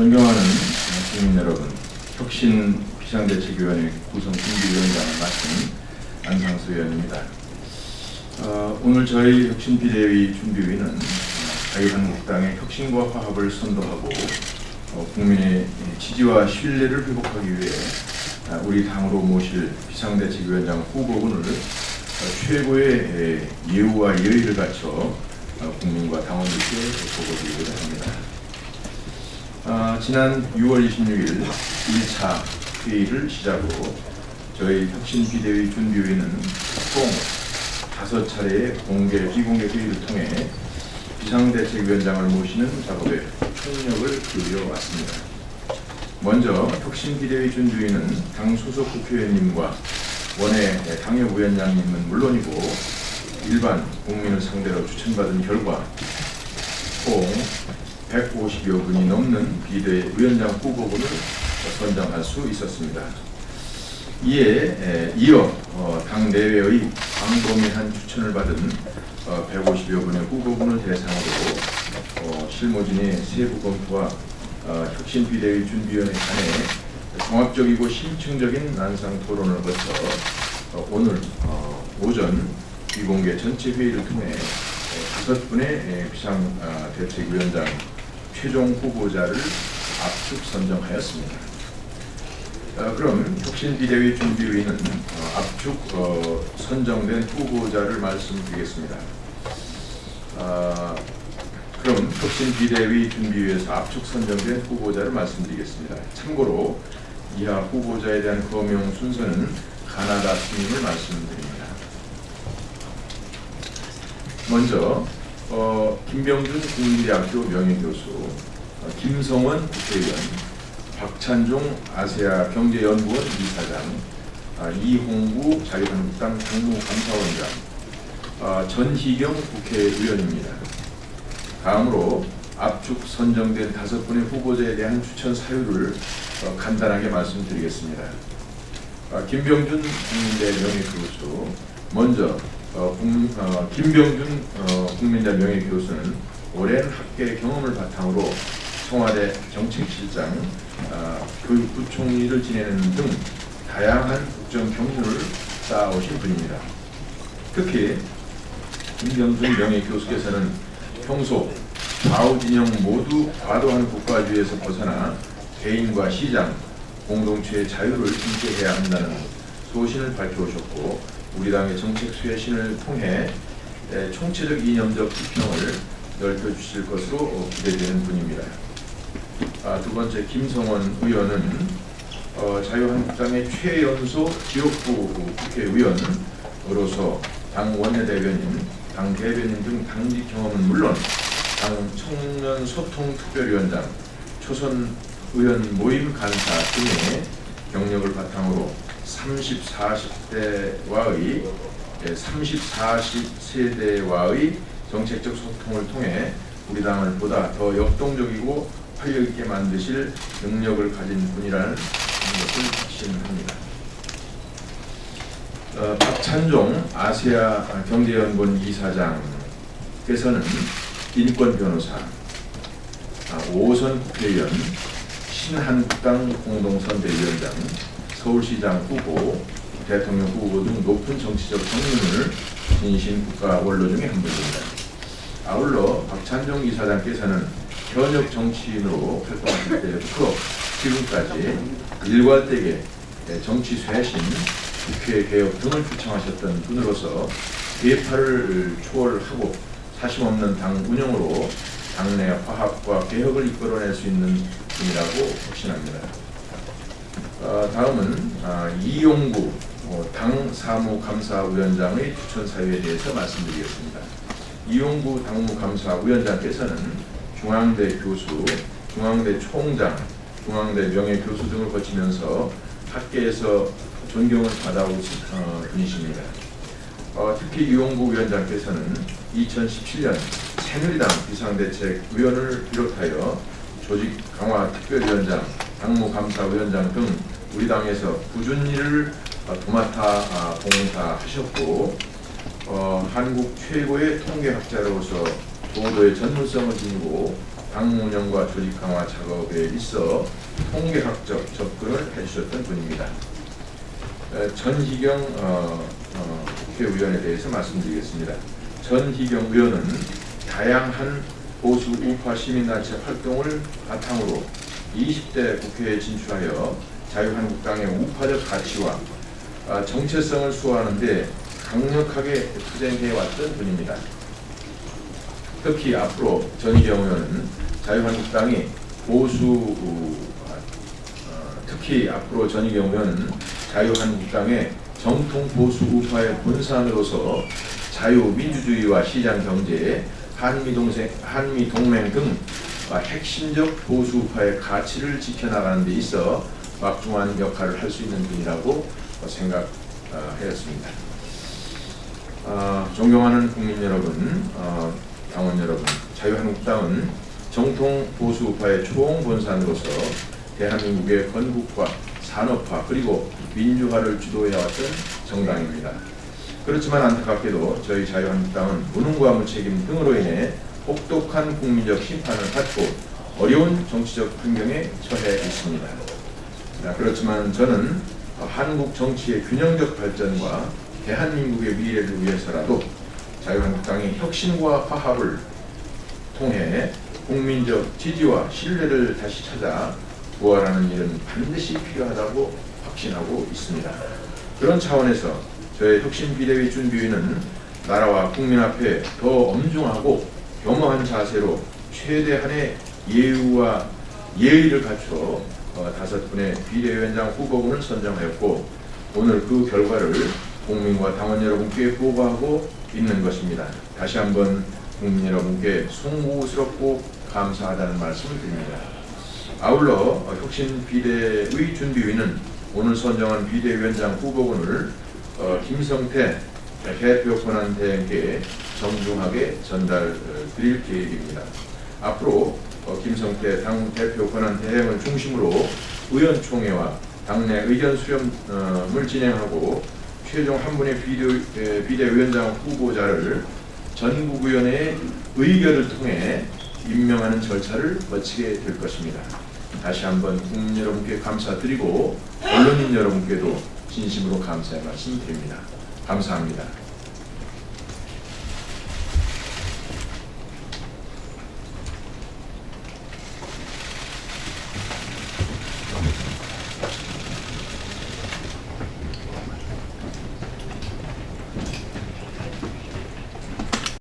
존경하는 국민 여러분, 혁신 비상대책위원회 구성 준비위원장을 맡은 안상수 의원입니다. 어, 오늘 저희 혁신 비대위 준비위는 자유한국당의 혁신과 화합을 선도하고 어, 국민의 지지와 신뢰를 회복하기 위해 아, 우리 당으로 모실 비상대책위원장 후보군을 어, 최고의 에, 예우와 예의를 갖춰 어, 국민과 당원들께 보고드리고자 합니다. 아, 지난 6월 26일 1차 회의를 시작으로 저희 혁신 비대위 준비위는 총 다섯 차례의 공개, 비공개 회의를 통해 비상대책위원장을 모시는 작업에 총력을 기울여 왔습니다. 먼저 혁신 비대위 준비위는 당 소속 국회의원님과 원외 당협위원장님은 물론이고 일반 국민을 상대로 추천받은 결과 총 150여 분이 넘는 비대위원장 후보군을 선정할 수 있었습니다. 이에 에, 이어 어, 당 내외의 광범위한 추천을 받은 어, 150여 분의 후보군을 대상으로 어, 실무진의 세부 검토와 어, 혁신 비대위 준비위원회 간에 종합적이고 심층적인 난상 토론을 거쳐 어, 오늘 어, 오전 비공개 전체 회의를 통해 어, 다섯 분의 에, 비상 아, 대책위원장 최종 후보자를 압축 선정하였습니다. 어, 그럼 혁신 비대위 준비위는 어, 압축 어, 선정된 후보자를 말씀드리겠습니다. 아, 그럼 혁신 비대위 준비위에서 압축 선정된 후보자를 말씀드리겠습니다. 참고로 이하 후보자에 대한 거명 순서는 가나다 스님을 말씀드립니다. 먼저 어, 김병준 국민대학교 명예교수, 어, 김성원 국회의원, 박찬종 아세아 경제연구원 이사장, 아, 이홍구 자유한국당 당무감사원장, 아, 전희경 국회의원입니다. 다음으로 압축 선정된 다섯 분의 후보자에 대한 추천 사유를 어, 간단하게 말씀드리겠습니다. 아, 김병준 국민대 명예교수, 먼저 어, 국, 어, 김병준 어, 국민대 명예교수는 오랜 학계 경험을 바탕으로 청와대 정책실장, 아, 교육부총리를 지내는 등 다양한 국정 경륜을 쌓아오신 분입니다. 특히 김병준 명예교수께서는 평소 좌우 진영 모두 과도한 국가주의에서 벗어나 개인과 시장, 공동체의 자유를 지켜해야 한다는 소신을 밝혀오셨고 우리 당의 정책 쇄신을 통해 에, 총체적 이념적 비평을 넓혀주실 것으로 기대되는 분입니다. 아, 두 번째 김성원 의원은 어, 자유한국당의 최연소 지역구 국회의원으로서 당 원내대변인, 당 대변인 등 당직 경험은 물론 당 청년 소통 특별위원장, 초선 의원 모임 간사 등의 경력을 바탕으로 30, 40대와의 30, 40세대와의 정책적 소통을 통해 우리 당을 보다 더 역동적이고 활력 있게 만드실 능력을 가진 분이라는 것을 확신합니다. 어, 박찬종 아세아 경제연구원 이사장께서는 인권 변호사, 아, 오선 국회의원, 신한국당 공동선대위원장, 서울시장 후보, 대통령 후보 등 높은 정치적 성능을 지니신 국가 원로 중에 한 분입니다. 아울러 박찬종 이사장께서는 현역 정치인으로 활동하실 때부터 지금까지 일괄되게 정치 쇄신, 국회 개혁 등을 주창하셨던 분으로서 계파를 초월하고 사심없는 당 운영으로 당내 화합과 개혁을 이끌어낼 수 있는 분이라고 확신합니다. 어, 다음은 아, 이용구 어, 당 사무감사위원장의 추천 사유에 대해서 말씀드리겠습니다. 이용구 당무감사위원장께서는 중앙대 교수, 중앙대 총장, 중앙대 명예교수 등을 거치면서 학계에서 존경을 받아오신 어, 분이십니다. 어, 특히 이용구 위원장께서는 2017년 새누리당 비상대책위원을 비롯하여 조직 강화 특별위원장, 당무 감사위원장 등 우리 당에서 꾸준 일을 어, 도맡아 아, 봉사하셨고 어, 한국 최고의 통계학자로서 고도의 전문성을 지니고 당 운영과 조직 강화 작업에 있어 통계학적 접근을 해주셨던 분입니다. 에, 전희경 어, 어, 국회의원에 대해서 말씀드리겠습니다. 전희경 의원은 다양한 보수 우파 시민단체 활동을 바탕으로 20대 국회에 진출하여 자유한국당의 우파적 가치와 아, 정체성을 수호하는데 강력하게 투쟁해왔던 분입니다. 특히 앞으로 전희경 의원은 자유한국당이 보수 어, 특히 앞으로 전희경 의원은 자유한국당의 정통 보수 우파의 분산으로서 자유민주주의와 시장 경제, 한미 동생, 한미 동맹 등 아, 핵심적 보수 우파의 가치를 지켜나가는 데 있어 막중한 역할을 할 수 있는 분이라고 생각하였습니다. 어, 존경하는 국민 여러분, 어, 당원 여러분, 자유한국당은 정통 보수 우파의 총본산으로서 대한민국의 건국과 산업화 그리고 민주화를 주도해왔던 정당입니다. 그렇지만 안타깝게도 저희 자유한국당은 무능과 무책임 등으로 인해 혹독한 국민적 심판을 받고 어려운 정치적 환경에 처해 있습니다. 아, 그렇지만 저는 어, 한국 정치의 균형적 발전과 대한민국의 미래를 위해서라도 자유한국당이 혁신과 화합을 통해 국민적 지지와 신뢰를 다시 찾아 부활하는 일은 반드시 필요하다고 확신하고 있습니다. 그런 차원에서 저의 혁신 비대위 준비위는 나라와 국민 앞에 더 엄중하고 겸허한 자세로 최대한의 예우와 예의를 갖춰 어, 다섯 분의 비대위원장 후보군을 선정하였고 오늘 그 결과를 국민과 당원 여러분께 보고하고 있는 것입니다. 다시 한번 국민 여러분께 송구스럽고 감사하다는 말씀을 드립니다. 아울러 어, 혁신 비대의 준비위는 오늘 선정한 비대위원장 후보군을 어, 김성태 대표 권한대행께 정중하게 전달 어, 드릴 계획입니다. 앞으로 어, 김성태 당 대표 권한 대행을 중심으로 의원총회와 당내 의견 수렴을 진행하고 최종 한 분의 비대, 에, 비대위원장 후보자를 전국위원회의 의결을 통해 임명하는 절차를 거치게 될 것입니다. 다시 한번 국민 여러분께 감사드리고 언론인 여러분께도 진심으로 감사의 말씀 드립니다. 감사합니다.